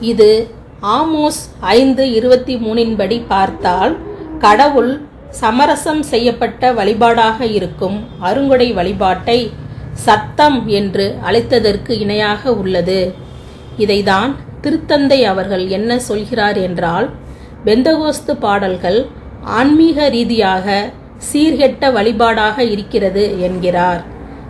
இது ஆமோஸ் ஐந்து இருபத்தி மூணின்படி பார்த்தால் கடவுள் சமரசம் செய்யப்பட்ட வழிபாடாக இருக்கும் அருங்கொடை வழிபாட்டை சத்தம் என்று அழைத்ததற்கு இணையாக உள்ளது. இதைதான் திருத்தந்தை அவர்கள் என்ன சொல்கிறார் என்றால் பெந்தகோஸ்து பாடல்கள் ஆன்மீக ரீதியாக சீர்கெட்ட வழிபாடாக இருக்கிறது என்கிறார்.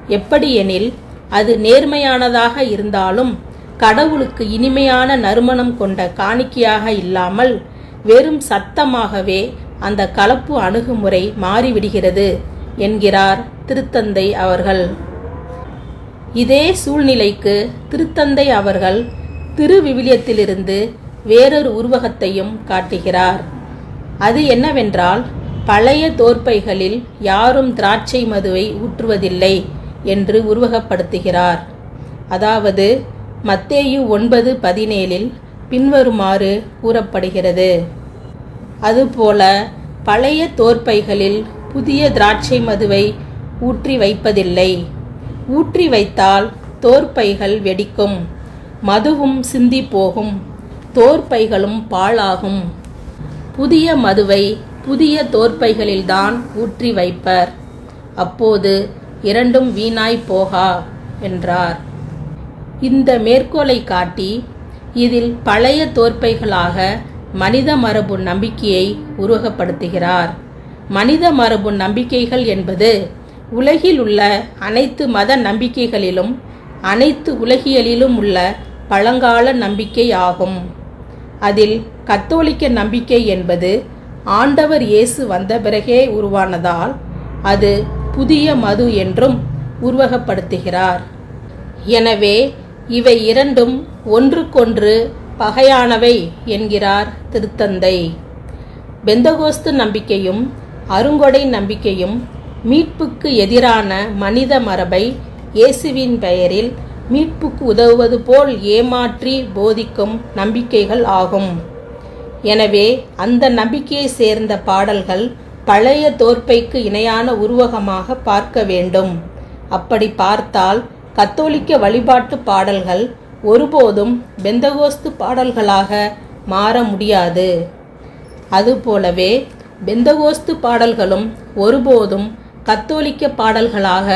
எப்படியெனில் அது நேர்மையானதாக இருந்தாலும் கடவுளுக்கு இனிமையான நறுமணம் கொண்ட காணிக்கையாக இல்லாமல் வெறும் சத்தமாகவே அந்த கலப்பு அணுகுமுறை மாறிவிடுகிறது என்கிறார் திருத்தந்தை அவர்கள். இதே சூழ்நிலைக்கு திருத்தந்தை அவர்கள் திருவிவிலியத்திலிருந்து வேறொரு உருவகத்தையும் காட்டுகிறார். அது என்னவென்றால் பழைய தோற்பைகளில் யாரும் திராட்சை மதுவை ஊற்றுவதில்லை என்று உருவகப்படுத்துகிறார். அதாவது மத்தேயு ஒன்பது பதினேழில் பின்வருமாறு கூறப்படுகிறது. அதுபோல பழைய தோற்பைகளில் புதிய திராட்சை மதுவை ஊற்றி வைப்பதில்லை. ஊற்றி வைத்தால் தோற்பைகள் வெடிக்கும். மதுவும் சிந்தி போகும். தோற்பைகளும் பாழாகும். புதிய மதுவை புதிய தோற்பைகளில்தான் ஊற்றி வைப்பர். அப்போது இரண்டும் வீணாய் போகா என்றார். இந்த மேற்கோளை காட்டி இதில் பழைய தோற்பைகளாக மனித மரபு நம்பிக்கையை உருவகப்படுத்துகிறார். மனித மரபு நம்பிக்கைகள் என்பது உலகில் உள்ள அனைத்து மத நம்பிக்கைகளிலும் அனைத்து உலகியலிலும் உள்ள பழங்கால நம்பிக்கை ஆகும். அதில் கத்தோலிக்க நம்பிக்கை என்பது ஆண்டவர் இயேசு வந்த பிறகே உருவானதால் அது புதிய மது என்றும் உருவகப்படுத்துகிறார். எனவே இவை இரண்டும் ஒன்றுக்கொன்று பகையானவை என்கிறார் திருத்தந்தை. பெந்தகோஸ்து நம்பிக்கையும் அருங்கொடை நம்பிக்கையும் மீட்புக்கு எதிரான மனித மரபை இயேசுவின் பெயரில் மீட்புக்கு உதவுவது போல் ஏமாற்றி போதிக்கும் நம்பிக்கைகள் ஆகும். எனவே அந்த நம்பிக்கையை சேர்ந்த பாடல்கள் பழைய தோற்பைக்கு இணையான உருவகமாக பார்க்க வேண்டும். அப்படி பார்த்தால் கத்தோலிக்க வழிபாட்டு பாடல்கள் ஒருபோதும் பெந்தகோஸ்து பாடல்களாக மாற முடியாது. அதுபோலவே பெந்தகோஸ்து பாடல்களும் ஒருபோதும் கத்தோலிக்க பாடல்களாக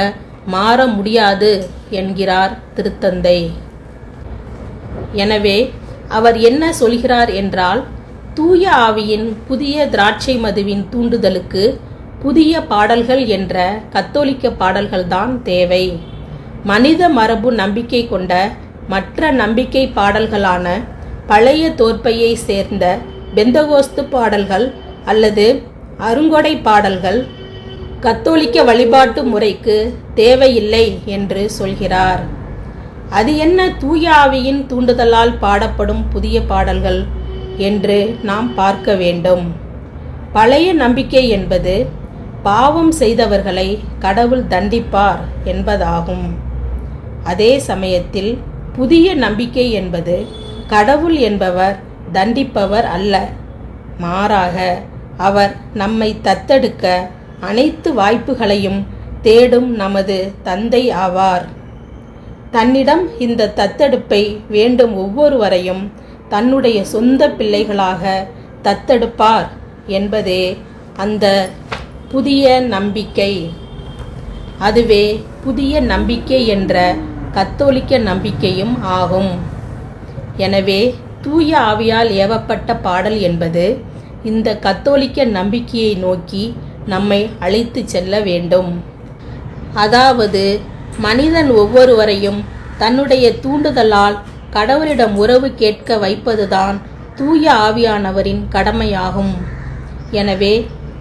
மாற முடியாது என்கிறார் திருத்தந்தை. எனவே அவர் என்ன சொல்கிறார் என்றால் தூய ஆவியின் புதிய திராட்சை மதுவின் தூண்டுதலுக்கு புதிய பாடல்கள் என்ற கத்தோலிக்க பாடல்கள்தான் தேவை. மனித மரபு நம்பிக்கை கொண்ட மற்ற நம்பிக்கை பாடல்களான பழைய தோற்பையை சேர்ந்த பெந்தகோஸ்து பாடல்கள் அல்லது அருங்கொடை பாடல்கள் கத்தோலிக்க வழிபாட்டு முறைக்கு தேவையில்லை என்று சொல்கிறார். அது என்ன தூய ஆவியின் தூண்டுதலால் பாடப்படும் புதிய பாடல்கள் என்று நாம் பார்க்க வேண்டும். பழைய நம்பிக்கை என்பது பாவம் செய்தவர்களை கடவுள் தண்டிப்பார் என்பதாகும். அதே சமயத்தில் புதிய நம்பிக்கை என்பது கடவுள் என்பவர் தண்டிப்பவர் அல்ல. மாறாக அவர் நம்மை தத்தெடுக்க அனைத்து வாய்ப்புகளையும் தேடும் நமது தந்தை ஆவார். தன்னிடம் இந்த தத்தெடுப்பை வேண்டும் ஒவ்வொருவரையும் தன்னுடைய சொந்த பிள்ளைகளாக தத்தெடுப்பார் என்பதே அந்த புதிய நம்பிக்கை. அதுவே புதிய நம்பிக்கை என்ற கத்தோலிக்க நம்பிக்கையும் ஆகும். எனவே தூய ஆவியால் ஏவப்பட்ட பாடல் என்பது இந்த கத்தோலிக்க நம்பிக்கையை நோக்கி நம்மை அழைத்து செல்ல வேண்டும். அதாவது மனிதன் ஒவ்வொருவரையும் தன்னுடைய தூண்டுதலால் கடவுளிடம் உறவு கேட்க வைப்பதுதான் தூய ஆவியானவரின் கடமையாகும். எனவே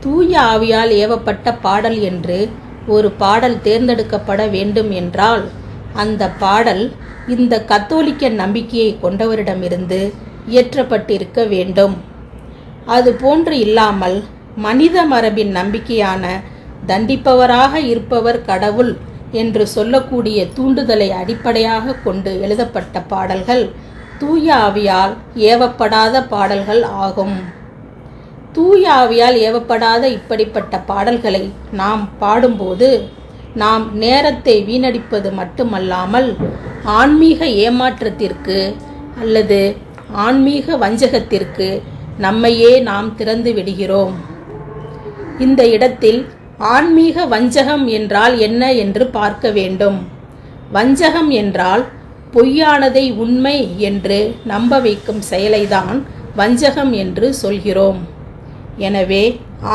தூய ஆவியால் ஏவப்பட்ட பாடல் என்று ஒரு பாடல் தேர்ந்தெடுக்கப்பட வேண்டும் என்றால் அந்த பாடல் இந்த கத்தோலிக்க நம்பிக்கையை கொண்டவரிடமிருந்து இயற்றப்பட்டிருக்க வேண்டும். அது போன்று இல்லாமல் மனித மரபின் நம்பிக்கையான தண்டிப்பவராக இருப்பவர் கடவுள் என்று சொல்லக்கூடிய தூண்டுதலை அடிப்படையாக கொண்டு எழுதப்பட்ட பாடல்கள் தூய ஆவியால் ஏவப்படாத பாடல்கள் ஆகும். தூய ஆவியால் ஏவப்படாத இப்படிப்பட்ட பாடல்களை நாம் பாடும்போது நாம் நேரத்தை வீணடிப்பது மட்டுமல்லாமல் ஆன்மீக ஏமாற்றத்திற்கு அல்லது ஆன்மீக வஞ்சகத்திற்கு நம்மையே நாம் திறந்து விடுகிறோம். இந்த இடத்தில் ஆன்மீக வஞ்சகம் என்றால் என்ன என்று பார்க்க வேண்டும். வஞ்சகம் என்றால் பொய்யானதை உண்மை என்று நம்ப வைக்கும் செயலைதான் வஞ்சகம் என்று சொல்கிறோம். எனவே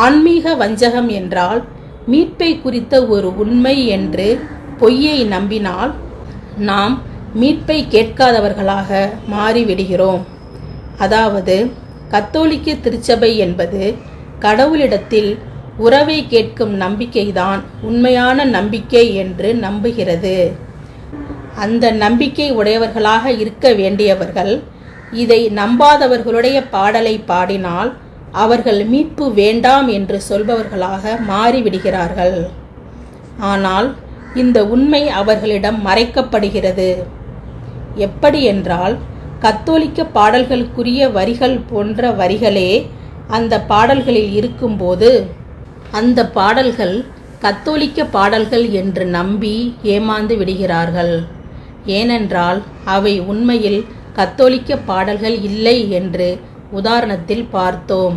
ஆன்மீக வஞ்சகம் என்றால் மீட்பை குறித்த ஒரு உண்மை என்று பொய்யை நம்பினால் நாம் மீட்பை கேட்காதவர்களாக மாறிவிடுகிறோம். அதாவது கத்தோலிக்க திருச்சபை என்பது கடவுளிடத்தில் உறவை கேட்கும் நம்பிக்கைதான் உண்மையான நம்பிக்கை என்று நம்புகிறது. அந்த நம்பிக்கை உடையவர்களாக இருக்க வேண்டியவர்கள் இதை நம்பாதவர்களுடைய பாடலை பாடினால் அவர்கள் மீட்பு வேண்டாம் என்று சொல்பவர்களாக மாறிவிடுகிறார்கள். ஆனால் இந்த உண்மை அவர்களிடம் மறைக்கப்படுகிறது. எப்படி என்றால் கத்தோலிக்க பாடல்களுக்குரிய வரிகள் போன்ற வரிகளே அந்த பாடல்களில் இருக்கும்போது அந்த பாடல்கள் கத்தோலிக்க பாடல்கள் என்று நம்பி ஏமாந்து விடுகிறார்கள். ஏனென்றால் அவை உண்மையில் கத்தோலிக்க பாடல்கள் இல்லை என்று உதாரணத்தில் பார்த்தோம்.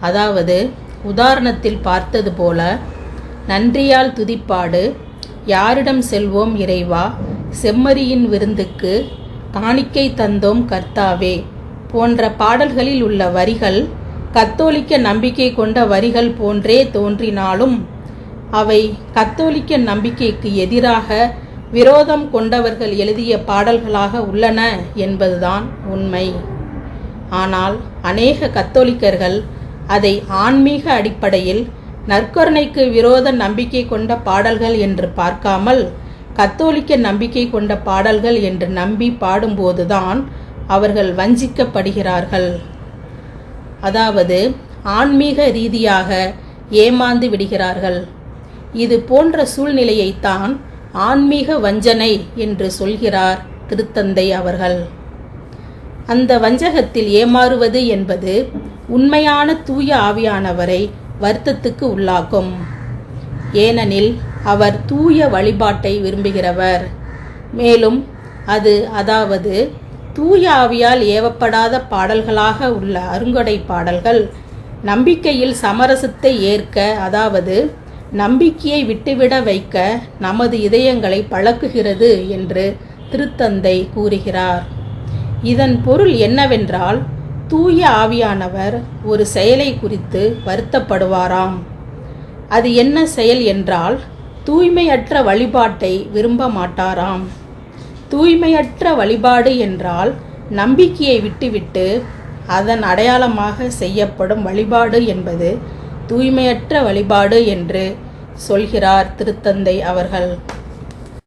அதாவது உதாரணத்தில் பார்த்தது போல நன்றியால் துதிப்பாடு யாரிடம் செல்வோம் இறைவா செம்மறியின் விருந்துக்கு காணிக்கை தந்தோம் கர்த்தாவே போன்ற பாடல்களில் உள்ள வரிகள் கத்தோலிக்க நம்பிக்கை கொண்ட வரிகள் போன்றே தோன்றினாலும் அவை கத்தோலிக்க நம்பிக்கைக்கு எதிராக விரோதம் கொண்டவர்கள் எழுதிய பாடல்களாக உள்ளன என்பதுதான் உண்மை. ஆனால் அநேக கத்தோலிக்கர்கள் அதை ஆன்மீக அடிப்படையில் நற்கருணைக்கு விரோத நம்பிக்கை கொண்ட பாடல்கள் என்று பார்க்காமல் கத்தோலிக்க நம்பிக்கை கொண்ட பாடல்கள் என்று நம்பி பாடும்போதுதான் அவர்கள் வஞ்சிக்கப்படுகிறார்கள். அதாவது ஆன்மீக ரீதியாக ஏமாந்து விடுகிறார்கள். இது போன்ற சூழ்நிலையைத்தான் ஆன்மீக வஞ்சனை என்று சொல்கிறார் திருத்தந்தை அவர்கள். அந்த வஞ்சகத்தில் ஏமாறுவது என்பது உண்மையான தூய ஆவியானவரை வருத்தத்துக்கு உள்ளாக்கும். ஏனெனில் அவர் தூய வழிபாட்டை விரும்புகிறவர். மேலும் அது அதாவது தூய ஆவியால் ஏவப்படாத பாடல்களாக உள்ள அருங்கொடை பாடல்கள் நம்பிக்கையில் சமரசத்தை ஏற்க அதாவது நம்பிக்கையை விட்டுவிட வைக்க நமது இதயங்களை பழக்குகிறது என்று திருத்தந்தை கூறுகிறார். இதன் பொருள் என்னவென்றால் தூய ஆவியானவர் ஒரு செயலை குறித்து வருத்தப்படுவாராம். அது என்ன செயல் என்றால் தூய்மையற்ற வழிபாட்டை விரும்ப மாட்டாராம். தூய்மையற்ற வழிபாடு என்றால் நம்பிக்கையை விட்டுவிட்டு அதன் அடையாளமாக செய்யப்படும் வழிபாடு என்பது தூய்மையற்ற வழிபாடு என்று சொல்கிறார் திருத்தந்தை அவர்கள்.